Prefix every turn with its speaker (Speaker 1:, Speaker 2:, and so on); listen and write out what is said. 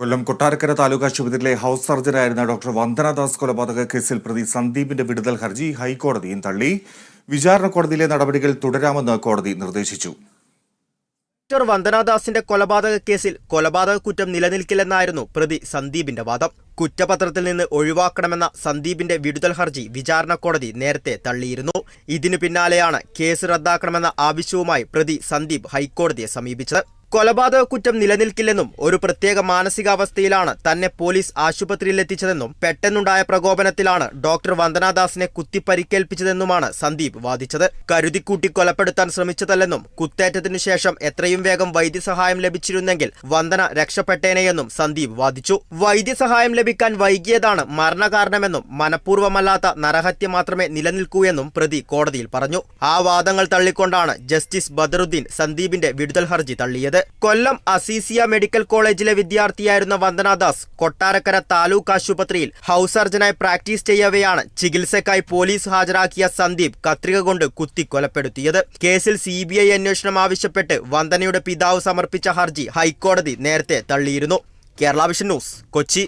Speaker 1: കൊല്ലം കൊട്ടാരക്കര താലൂക്ക് ആശുപത്രിയിലെ house സർജനായിരുന്ന doctor Vandana Das കൊലപാതക കേസിൽ പ്രതി സന്ദീപിന്റെ വിടുതൽ ഹർജി ഹൈക്കോടതിയും തള്ളി. വിചാരണ കോടതിയിലെ നടപടികൾ തുടരാമെന്ന് കോടതി നിർദ്ദേശിച്ചു.
Speaker 2: ഡോക്ടർ വന്ദനാദാസിന്റെ കൊലപാതക കേസിൽ കൊലപാതക കുറ്റം നിലനിൽക്കില്ലെന്നായിരുന്നു പ്രതി സന്ദീപിന്റെ വാദം. കുറ്റപത്രത്തിൽ നിന്ന് ഒഴിവാക്കണമെന്ന സന്ദീപിന്റെ വിടുതൽ ഹർജി വിചാരണ കോടതി നേരത്തെ തള്ളിയിരുന്നു. ഇതിനു പിന്നാലെയാണ് കേസ് റദ്ദാക്കണമെന്ന ആവശ്യവുമായി പ്രതി സന്ദീപ് ഹൈക്കോടതിയെ സമീപിച്ചത്. കൊലപാതക കുറ്റം നിലനിൽക്കില്ലെന്നും ഒരു പ്രത്യേക മാനസികാവസ്ഥയിലാണ് തന്നെ പോലീസ് ആശുപത്രിയിലെത്തിച്ചതെന്നും പെട്ടെന്നുണ്ടായ പ്രകോപനത്തിലാണ് ഡോക്ടർ വന്ദനാദാസിനെ കുത്തി പരിക്കേൽപ്പിച്ചതെന്നുമാണ് സന്ദീപ് വാദിച്ചത്. കരുതിക്കൂട്ടി കൊലപ്പെടുത്താൻ ശ്രമിച്ചതല്ലെന്നും കുത്തേറ്റത്തിനു ശേഷം എത്രയും വേഗം വൈദ്യസഹായം ലഭിച്ചിരുന്നെങ്കിൽ വന്ദന രക്ഷപ്പെട്ടേനെയെന്നും സന്ദീപ് വാദിച്ചു. വൈദ്യസഹായം ലഭിക്കാൻ വൈകിയതാണ് മരണകാരണമെന്നും മനഃപൂർവമല്ലാത്ത നരഹത്യ മാത്രമേ നിലനിൽക്കൂ എന്നും പ്രതി കോടതിയിൽ പറഞ്ഞു. ആ വാദങ്ങൾ തള്ളിക്കൊണ്ടാണ് ജസ്റ്റിസ് ബദറുദ്ദീൻ സന്ദീപിന്റെ വിടുതൽ ഹർജി തള്ളിയത്. കൊല്ലം അസീസിയ മെഡിക്കൽ കോളേജിലെ വിദ്യാർത്ഥിയായിരുന്ന വന്ദനാദാസ് കൊട്ടാരക്കര താലൂക്ക് ആശുപത്രിയിൽ ഹൗസ് സർജനായി പ്രാക്ടീസ് ചെയ്യവെയാണ് ചികിത്സയ്ക്കായി പോലീസ് ഹാജരാക്കിയ സന്ദീപ് കത്രിക കൊണ്ട് കുത്തി കൊലപ്പെടുത്തിയത് കേസിൽ സി ബി ഐ അന്വേഷണം ആവശ്യപ്പെട്ട് വന്ദനയുടെ പിതാവ് സമർപ്പിച്ച ഹർജി ഹൈക്കോടതി നേരത്തെ തള്ളിയിരുന്നു. Kerala vision news Kochi.